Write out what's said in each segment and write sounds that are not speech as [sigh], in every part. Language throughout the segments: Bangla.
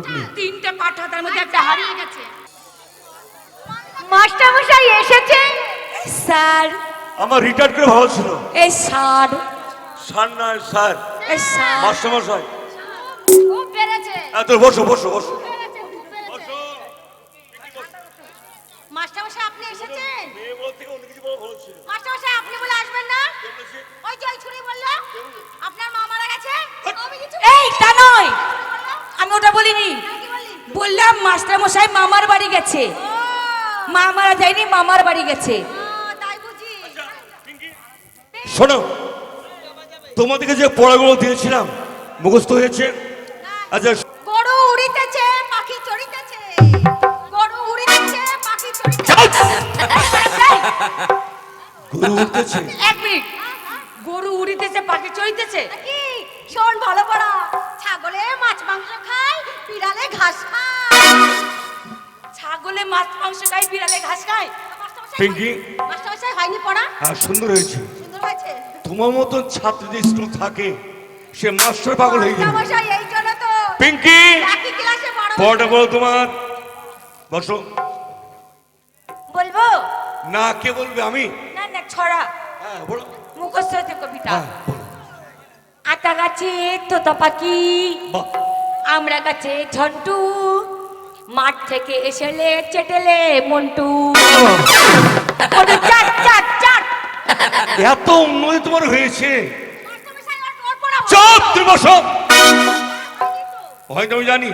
ঘটনি। তিনটে পাঠা তার মধ্যে একটা হারিয়ে গেছে। মাস্টারমশাই এসেছে স্যার। আমার রিটায়ার করে ভালো ছিল। এই স্যার। স্যার না স্যার। এই স্যার। মাস্টারমশাই। খুব বেড়েছে এত বসো বসো বসো। বসো মাস্টারমশাই আপনি এসেছেন? মেয়ে বলার থেকে অন্য কিছু বলা ভালো ছিল। মাস্টারমশাই আপনি বলে আসবেন না? ওই যে ওই ছুরি বলল আপনার মা মারা গেছে? আমি কিছু এই তা নয়। বলিনি? বললাম মাস্টার মশাই মামার বাড়ি গেছে। ও। মা মারা যায়নি মামার বাড়ি গেছে। বুঝি। শোনো তোমাদেরকে যে পড়াগুলো দিয়েছিলাম মুখস্থ হয়েছে? আচ্ছা গরু উড়িতেছে পাখি চড়িতেছে। গরু উড়িতেছে পাখি চড়িতেছে। গুরু উঠতেছে এক মিনিট। গরু উড়িতেছে পাখি চড়িতেছে? কি? শোন ভালো পড়া। ছাগলে খায় বিড়ালে ঘাস খায়। ছাগলে মাছ মাংস খায় বিড়ালে ঘাস খায়। পিঙ্কি? মাস্টারমশাই হয়নি পড়া? হ্যাঁ সুন্দর হয়েছে। সুন্দর হয়েছে? তোমার মতন ছাত্রদের স্কুল থাকে সে মাস্টার পাগল হয়ে যাবে মাস্টারমশাই এই জন্য তো পিঙ্কি! একই ক্লাসে বড় পড়াটা বলো তোমার। বসো। বলব? না কে বলবে? আমি? না না ছড়া। হ্যাঁ বলো। মুখস্থ হয়েছে কবিতা। হ্যাঁ বলো। আতা গাছে তোতা পাখি। বাহ। আমরা কাছে ঝন্টু। মাঠ থেকে এসেলে চেটেলে মন্টু। চাট চাট চাট। এত উন্নতি তোমার হয়েছে। চুপ? তুমি বসো? হয়তো আমি জানি।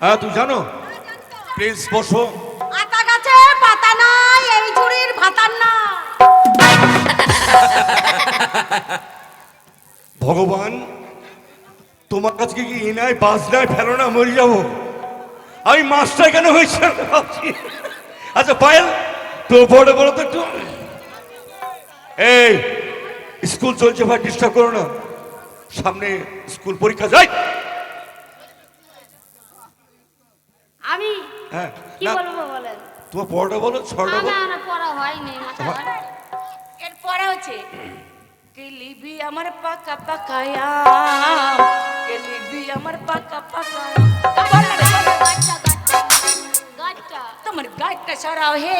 হ্যাঁ তুমি জানো? প্লিজ বসো আতা গাছে পাতা নাই এই ঝুড়ির ভাতার না ভগবান তোমার কাছে কি এনায় বাজনায় ফেলো না মরে যাব? আমি মাস্টার কেন হয়েছে ভাবছি। আচ্ছা পায়েল তো বড় বড় তো একটু। এই স্কুল চলছে ভাই ডিস্টার্ব করো না। সামনে স্কুল পরীক্ষা যাই। আমি? হ্যাঁ কি বলব বলেন? তোমার পড়াটা বলো ছড়াটা না না পড়া হয়নি মাস্টার এর পরে হচ্ছে। কেলিবি আমার পাকা পাকায়াম কেলিবি আমার পাকা পাকা বল না রে, বল না। গাছটা গাছটা গাছটা তোমার গাছটা সরাও হে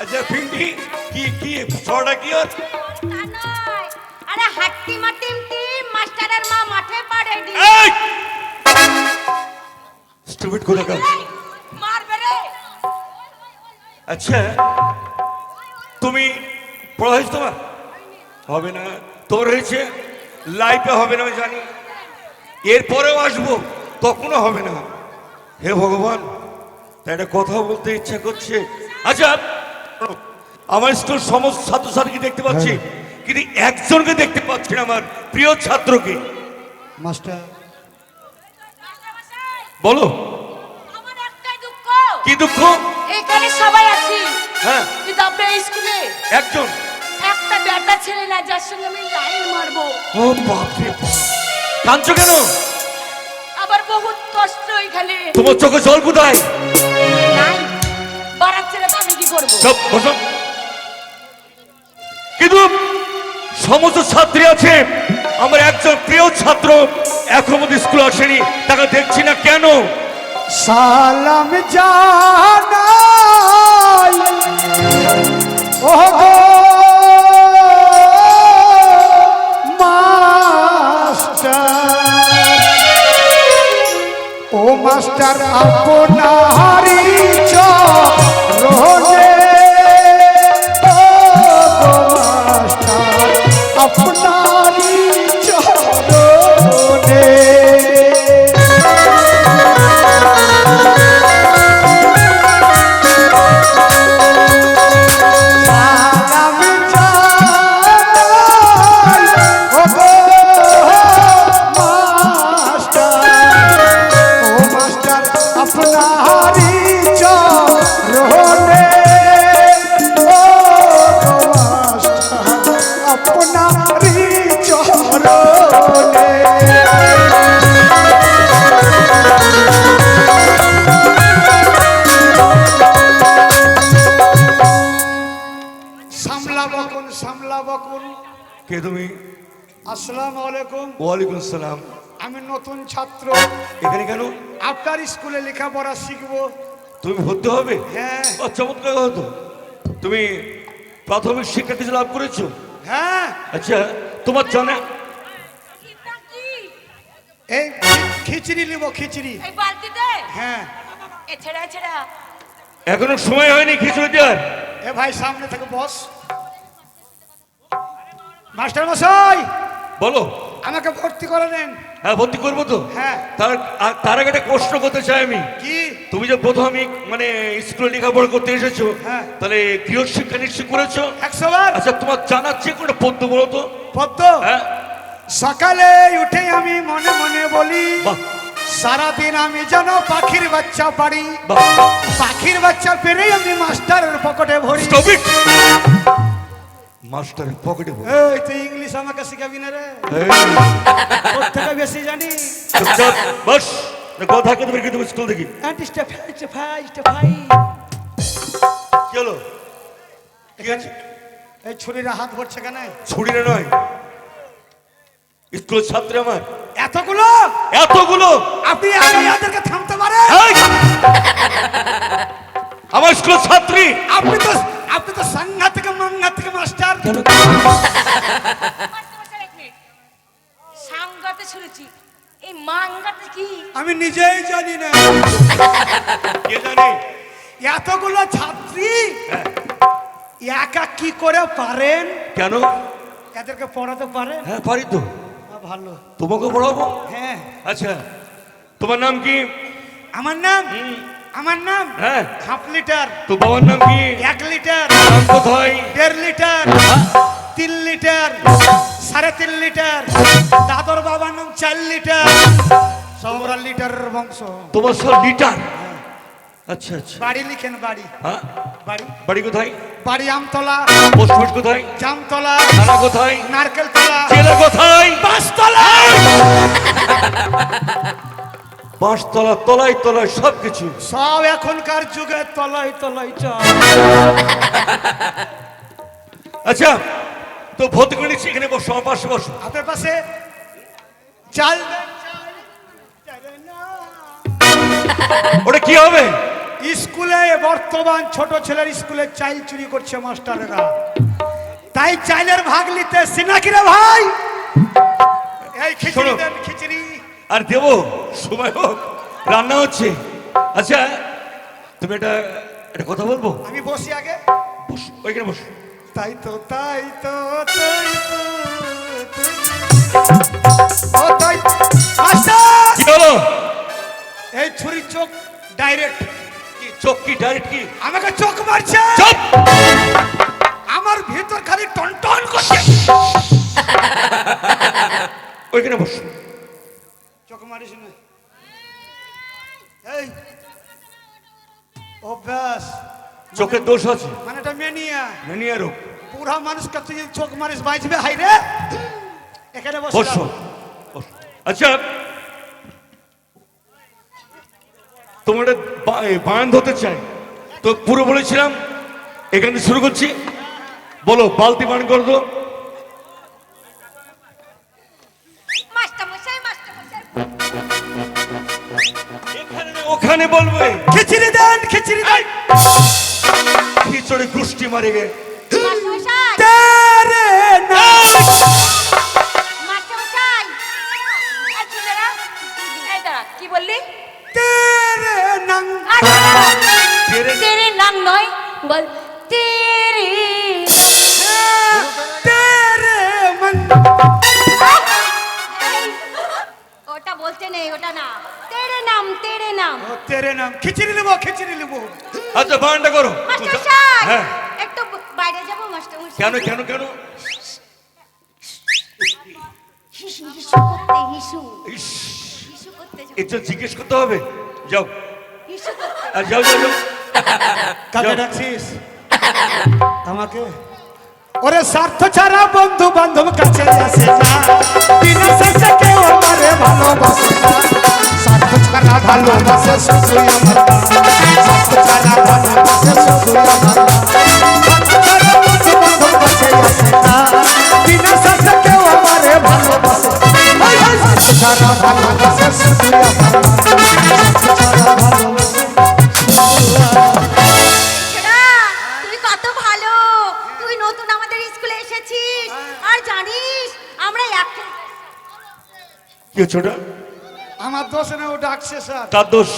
আচ্ছা পিঙ্কি কি কি ছড়াটা কি আর আরে হাট্টি মাটিম টিম মাস্টারের মা মাঠে পাড়ে দি। এই! স্টুপিড কোথাকার মারবে রে। আচ্ছা তুমি পড়া হয়েছে তোমার? হবে না। তোর হয়েছে? লাইফে হবে না আমি জানি। এরপরেও আসব তখনও হবে না। হে ভগবান তাই একটা কথা বলতে ইচ্ছা করছে। আচ্ছা আমার স্কুল সমস্ত ছাত্রছাত্রীকে দেখতে পাচ্ছি কিন্তু একজনকে দেখতে পাচ্ছি না আমার প্রিয় ছাত্রকে। মাস্টার। বলো। কি দুঃখ? এখানে সবাই আছি। হ্যাঁ। কিন্তু স্কুলে একজন। বেটা ছেলে না যার সঙ্গে আমি লাইন মারবো। ও বাপরে। কাঁদছো কেন? আবার বহুত কষ্ট এখানে। তোমার চোখে জল কোথায়? নাই। ছেলে তো আমি কি করব? সব বসো। কিন্তু সমস্ত ছাত্রী আছে। আমার একজন প্রিয় ছাত্র এখন মধ্যে স্কুল আসেনি। তাকে দেখছি না কেন? সালাম জানাই। ও মাস্টার আপনার চরণে ওয়ালাইকুম আসসালাম আমি নতুন ছাত্র। এখানে কেন? আপনার স্কুলে লেখাপড়া শিখব। তুমি ভর্তি হবে? হ্যাঁ। ও, চমৎকার হতো তুমি প্রাথমিক শিক্ষা কিছু লাভ করেছ? হ্যাঁ। আচ্ছা তোমার জানা এই খিচড়ি নিব খিচড়ি। এই বালতিতে? হ্যাঁ। এ ছেড়া এখনও সময় হয়নি খিচুড়ি দেওয়ার। এ ভাই সামনে থেকে বস। মাস্টার মশাই বলো। আমাকে ভর্তি করে নেন হ্যাঁ ভর্তি করব তো? হ্যাঁ। তার তার আগে একটা প্রশ্ন করতে চাই আমি। কি? তুমি যে প্রথমিক মানে স্কুলে লেখাপড়া করতে এসেছ হ্যাঁ। তাহলে গৃহ শিক্ষা নিশ্চয় করেছ? একশো বার। আচ্ছা তোমার জানার যে কোনো পদ্য বলো তো। পদ্ম হ্যাঁ। সকালে উঠে আমি মনে মনে বলি সারাদিন আমি যেন পাখির বাচ্চা পারি। পাখির বাচ্চা পেরেই আমি মাস্টারের পকেটে ভরি। মাস্টারের পকেটে এই তুই ইংলিশ আমাকে শিখাবি না রে? থেকে বেশি জানি? চুপচাপ বস। না কথা কে তুমি তুমি স্কুল দেখি কি হলো? কি আছে? এই ছুরিরা হাত ভরছে কেন? ছুরিরে নয়। স্কুল ছাত্র আমার। এতগুলো? এতগুলো? আপনি আগে এদেরকে থামতে পারেন? এই! আমার স্কুল ছাত্রী। আপনি তো আপনি তো সাংঘা থেকে মাঙ্গা থেকে মাস্টার সাংগাতে শুনেছি। এই মাঙ্গাটা কি? আমি নিজেই জানি না। কে জানে? এতগুলো ছাত্রী একা কি করে পারেন? কেন? এদেরকে পড়াতে পারেন? হ্যাঁ পারি তো। ভালো। তোমাকে পড়াবো? হ্যাঁ। আচ্ছা। তোমার নাম কি? আমার নাম আমার নাম হ্যাঁ। Half litre. তো বাবার নাম কি? এক লিটার। নাম কোথায়? দেড় লিটার। তিন লিটার। সাড়ে তিন লিটার। দাদর বাবার নাম চার লিটার। সবরা লিটারের বংশ। তোমার সব লিটার? আচ্ছা আচ্ছা। বাড়ি লিখেন বাড়ি। হ্যাঁ। বাড়ি। বাড়ি কোথায়? বাড়ি আমতলা। পোস্টমেট কোথায়? জামতলা। থানা কোথায়? নারকেল তলা। জেলা কোথায়? পাঁচতলা [laughs] পাঁচতলা তলায় তলায় সব কিছু সব এখনকার যুগে তলাই তলাই চল আচ্ছা তো করে নিচ্ছি বসো আমার পাশে বসো। আপনার পাশে চাল। ওটা কি হবে? স্কুলে বর্তমান ছোট ছেলের স্কুলে চাইল চুরি করছে মাস্টারেরা। তাই চাইলের ভাগ নিতে সিনাকিরে ভাই। এই খিচড়ি। দেন খিচড়ি। আর দেবো সময় হোক রান্না হচ্ছে। আচ্ছা তুমি এটা একটা কথা বলব? আমি বসি আগে। বসো ওইখানে বসো। তাই তো তাই তো তাই তো ও তাই। মাস্টার কি হলো? এই ছুরি চোখ ডাইরেক্ট কি চোখ কি ডাইরেক্ট কি? আমাকে চোখ মারছে। চুপ আমার ভিতর খালি টন টন করছে। ওইখানে বসো। অভ্যাস। চোখের দোষ আছে? মানে এটা মেনিয়া মেনিয়া রোগ। পুরা মানুষকে তুই যদি চোখ মারিস বাঁচবে? হাই রে! এখানে বসে। আচ্ছা তোমার একটা বা- এ, বায়ান ধরতে চাই। তো পুরো বলেছিলাম এখান থেকে শুরু করছি। বলো বালতি বান করে দো ওখানে বলবে। খিচড়ি দেন খিচড়ি দেন। খিচড়ি গুষ্টি মারে গে। কি বললি? তেরে নাং তেরে- নয় বল তেরে তেরে নাম খিচড়ি নেব খিচড়ি নেব আচ্ছা বায়ানটা করো হ্যাঁ একটু বাইরে যাব মাস্টার কেন কেন কেন জন্য জিজ্ঞেস করতে হবে যাও আর যাও যাও কাকে ডাকছিস আমাকে ওরে স্বার্থ ছাড়া বন্ধু বান্ধব কাছে আসে না বিনা শেষে কেউ আমারে ভালোবাসে না স্বার্থ ভালোবাসে শুধু আমার সাত ছাড়া ভালোবাসে শুধু আমার স্যার কার দোষ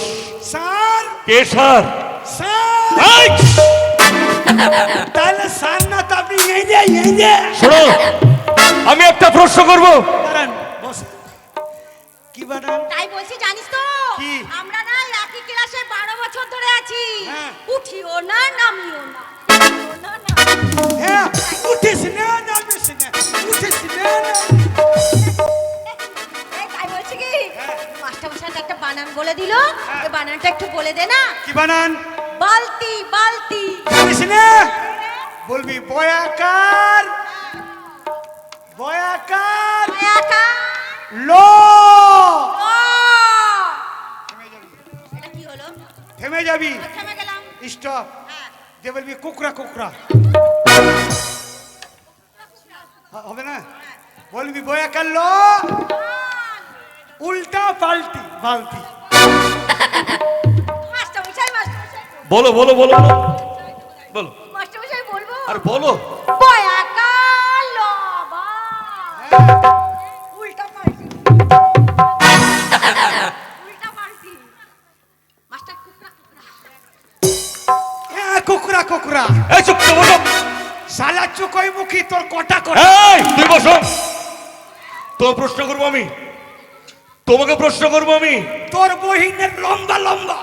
স্যার। কে স্যার। স্যার তাহলে স্যার না তো আপনি এই যে এই যে। শোনো আমি একটা প্রশ্ন করব। দাঁড়ান বস। কি বানান তাই বলছি জানিস তো আমরা না একই ক্লাসে বারো বছর ধরে আছি। হ্যাঁ। উঠিও না নামিও না। না, নামিও না। হ্যাঁ উঠিস না। বলে দিল বানানটা একটু বলে দে না। কি বানান? বালতি বালতি। বলবি বয়াকার। বয়াকার। লো। থেমে যাবি। থেমে গেলাম। স্টপ। যে বলবি কুকরা কুকরা। হবে না? বলবি বয়াকার লো। উল্টা পাল্টি বালতি। বলো বলো বলো বলো। বলো। বলব? আর বলো। বয়াকা লবা উল্টা পাল্টি। উল্টা পাল্টি। মাস্টার কুকরা কুকরা। হ্যাঁ কুকরা কুকরা। এই চুপ তো বসো। সালা চুকই মুখী তোর কটা কটা এই তুই বসো। তো প্রশ্ন করব আমি। তোমাকে প্রশ্ন করব আমি। তোর বহিনের লম্বা লম্বা।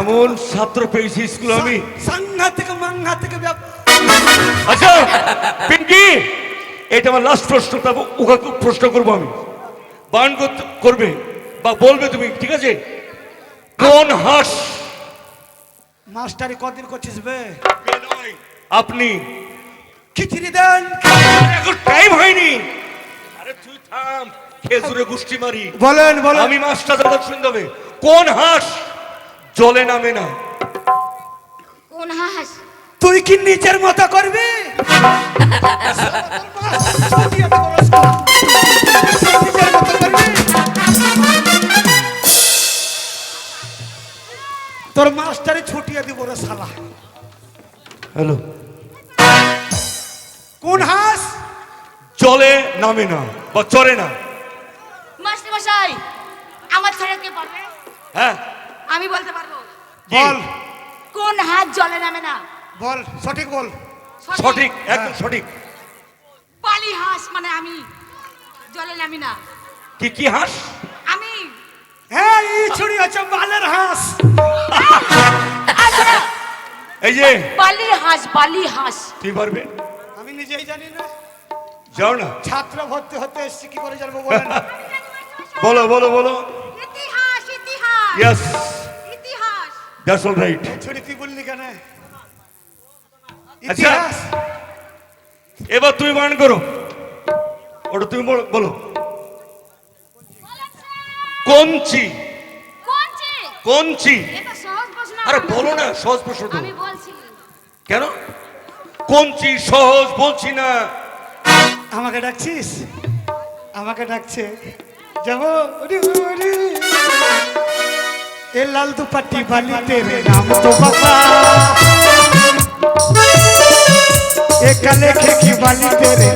এমন ছাত্র পেয়েছি স্কুল আমি। সাংঘাতিক মাংঘাতিক আচ্ছা পিঙ্কি এটা আমার লাস্ট প্রশ্ন তারপর ওকে প্রশ্ন করব আমি। বান করবে বা বলবে তুমি ঠিক আছে? কোন হাঁস মাস্টারি কদিন করছিস বে? আপনি খিচড়ি দেন। এখন টাইম হয়নি। আরে তুই থাম খেজুরে গুষ্টি মারি। বলেন বলেন। আমি মাছটা দাদা শুনতে হবে কোন হাঁস জলে নামে না? কোন হাঁস? তুই কি মতো করবি নিজের মতো করবি? তোর মাস্টারে ছুটিয়ে দিব রে শালা। হ্যালো। কোন হাঁস? জলে নামে না বা চলে না। মাস্টার মশাই আমার কে পারবে হ্যাঁ। আমি বলতে পারব? বল। কোন হাত জলে নামে না? বল সঠিক বল। সঠিক? একদম সঠিক। পালি হাঁস মানে আমি জলে নামি না। কি কি হাঁস? আমি। হ্যাঁ এই ছুরি হচ্ছে বালের হাঁস। এই যে। বালি হাঁস বালি হাঁস। তুই পারবে? আমি নিজেই জানি না। যাও না। ছাত্র ভর্তি হতে এসছি কি করে জানব বলেন? বলো বলো বলো। ইতিহাস ইতিহাস। ইয়াস ইতিহাস। দ্যাটস অল রাইট ছুরি তুই বললি কেন? আচ্ছা। ইতিহাস? এবার তুমি মান করো। ওটা তুমি বলো- বলো। কঞ্চি। কঞ্চি? আরে বলো না সহজ প্রশ্ন তো। আমি বলছি। কেন? কঞ্চি সহজ বলছি না। আমাকে ডাকছিস? আমাকে ডাকছে। যাব। এ লাল দুপাটি বালি রে নাম তো বাবা। এ কালে খেকি বালি তেরে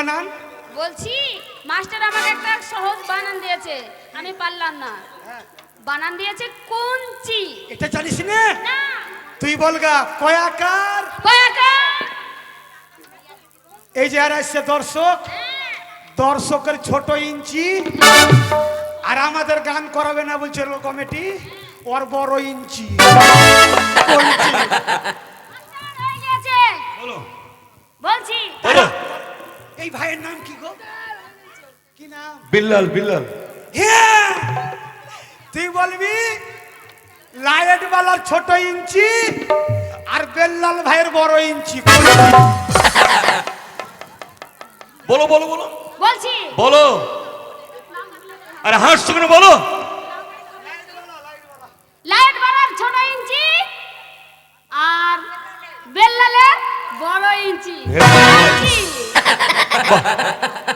বানান? বলছি মাস্টার আমাকে একটা সহজ বানান দিয়েছে আমি পারলাম না। বানান দিয়েছে কোনচি এটা জানিস না? তুই বলগা কয়াকার? কয়াকার। এই যে আর আসছে দর্শক দর্শকের ছোট ইঞ্চি। আর আমাদের গান করাবে না বলছে কমিটি ওর বড় ইঞ্চি। কঞ্চি। বলো। বলছি বলো। এই ভাইয়ের নাম কি গো? কি নাম? বিল্লাল বিল্লাল। হ্যাঁ তুই বলবি লাইট বালার ছোট ইঞ্চি আর বেল্লাল ভাইয়ের বড় ইঞ্চি। বলো বলো বলো। বলছি। বলো। আরে হাসছো কেন? বলো।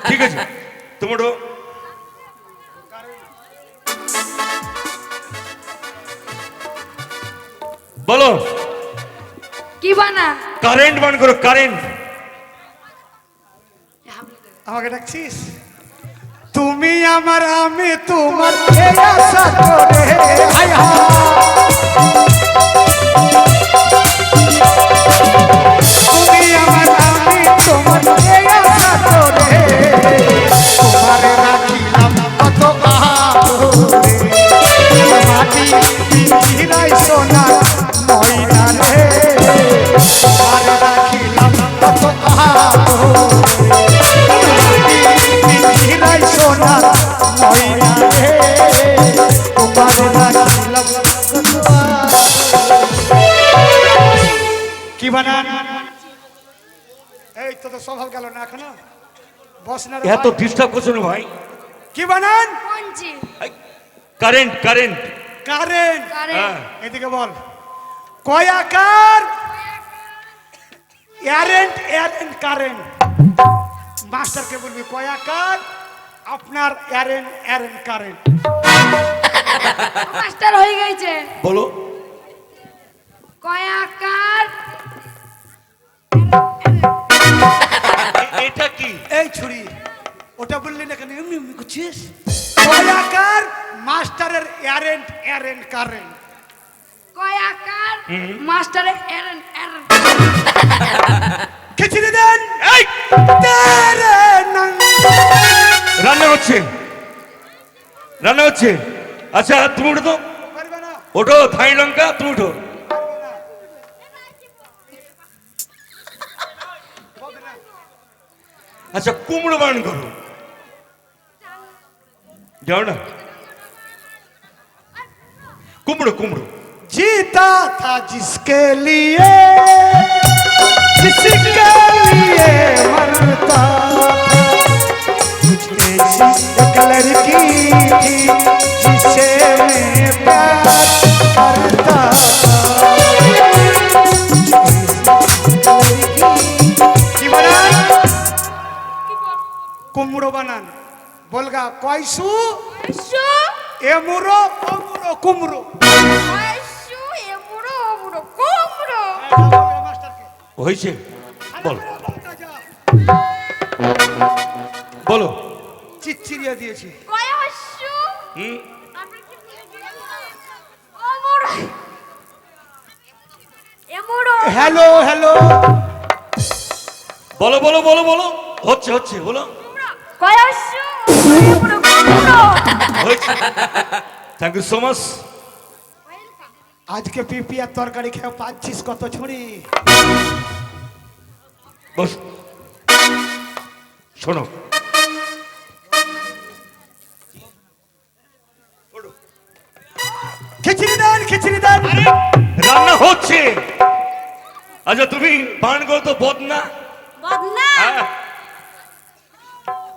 ঠিক আছে তোমার বলো কি বানা কারেন্ট বান করো কারেন্ট আমাকে ডাকছিস তুমি আমার আমি তোমার এই আশা করে এই তো স্বভাব গেল না এখনও? বস না এত ডিস্টার্ব করছ না ভাই? কি বানান? কঞ্চি কারেন্ট কারেন্ট। কারেন্ট। হ্যাঁ। এদিকে বল। কয়াকার এয়ারেন্ট এয়ারেন্ট কারেন্ট। মাস্টারকে বলবি কয়াকার আপনার এয়ারেন্ট এয়ারেন্ট কারেন্ট। মাস্টার হয়ে গেছে। বলো। কয়াকার এটা কি? এই ছুরি ওটা বললি না কেন? এমনি এমনি করছিস? কয়াকার মাস্টারের এয়ারেন্ট এয়ারেন্ট কারেন্ট কয়াকার মাস্টারের খিচড়ি দেন। এই! তেরে রান্না হচ্ছে। রান্না হচ্ছে। আচ্ছা তুমি উঠো তো। ওঠো থাই লঙ্কা তুমি উঠো। আচ্ছা কুমড়ো বান করো যাও না কুমড়ো কুমড়ো जीता था जिसके लिए जिसके लिए मरता कुछ ऐसी एक लड़की थी जिसे मैं प्यार करता কি কুমড়ো বানান। বলগা কয়সু? এমুরো কুমড়ো। কুমড়ো? হয়েছে বল। বলো। চিচ্চিরিয়া দিয়েছি। হুম। Hello hello. বলো বলো বলো বলো। হচ্ছে হচ্ছে বলো। থ্যাংক ইউ সো মাচ আজকে পিপিয়ার তরকারি খেয়ে পাচ্ছিস কত ছুরি? বস। শোনো। খিচড়ি দেন খিচড়ি দেন। রান্না হচ্ছে। আচ্ছা তুমি বান করো তো বদনা বদনা।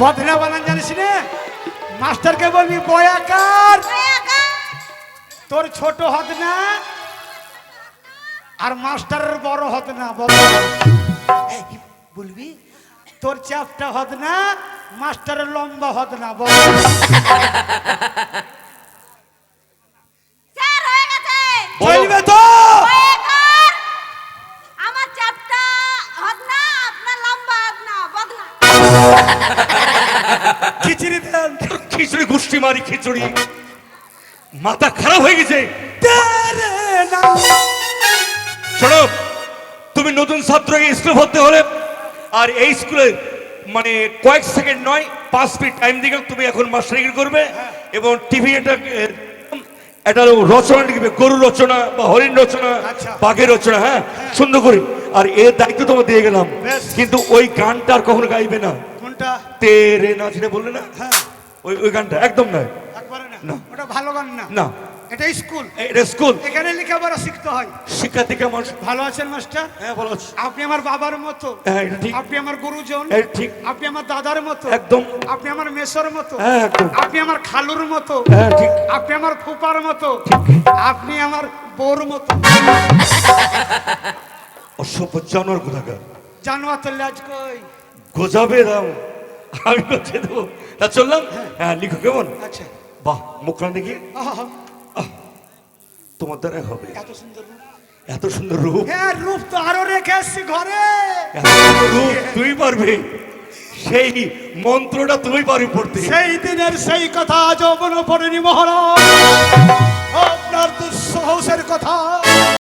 বদনা বানান জানিস রে মাস্টারকে বলবি বয়াকার তোর ছোট হত না আর মাস্টারের বড় হত না বলবি? তোর চ্যাপটা হত না মাস্টারের লম্বা হত না বলো। চলবে তো। খিচড়ি দেন। খিচুড়ি গুষ্টি মারি খিচুড়ি। মাথা খারাপ হয়ে গেছে। শোনো তুমি নতুন ছাত্রকে স্কুলে ভর্তি হলে আর এই স্কুলে মানে কয়েক সেকেন্ড নয় পাঁচ মিনিট টাইম দিকে তুমি এখন মাস্টারিগিরি করবে এবং টিভি এটা একটা রচনা লিখবে গরু রচনা বা হরিণ রচনা আচ্ছা। বাঘের রচনা হ্যাঁ? সুন্দর করে। আর এর দায়িত্ব তোমার দিয়ে গেলাম। কিন্তু ওই গানটা আর কখনো গাইবে না। কোনটা তেরে বললে না? হ্যাঁ। ওই ওই গানটা একদম নয়। একবারে না। ওটা ভালো গান না। না। এটা স্কুল। এটা স্কুল। এখানে লেখাপড়া শিখতে হয়। শিক্ষার্থীকে মানুষ ভালো আছেন মাস্টার? হ্যাঁ বলো আপনি আমার বাবার মতো। হ্যাঁ এটা ঠিক। আপনি আমার গুরুজন। এটা ঠিক। আপনি আমার দাদার মতো। একদম। আপনি আমার মেসর মতো। হ্যাঁ একদম। আপনি আমার খালুর মতো। হ্যাঁ ঠিক। আপনি আমার ফুপার মতো। আপনি আমার বোর মতো। অসভ্য জানোয়ার কোথাকার? জানোয়ার তো লাজ কই? গোজাবে দাম আমি বলছে দেবো তা চললাম? হ্যাঁ। লিখো কেমন? আচ্ছা। বাহ মুখখান দেখি। তোমার দ্বারা হবে। এত সুন্দর রূপ। এত সুন্দর রূপ। হ্যাঁ রূপ তো আরও রেখে এসছি ঘরে। রূপ তুই পারবে। সেই মন্ত্রটা তুমি পারবে পড়তে। সেই দিনের সেই কথা যৌবন পড়েনি মহারাজ। আপনার দুঃসাহসের কথা।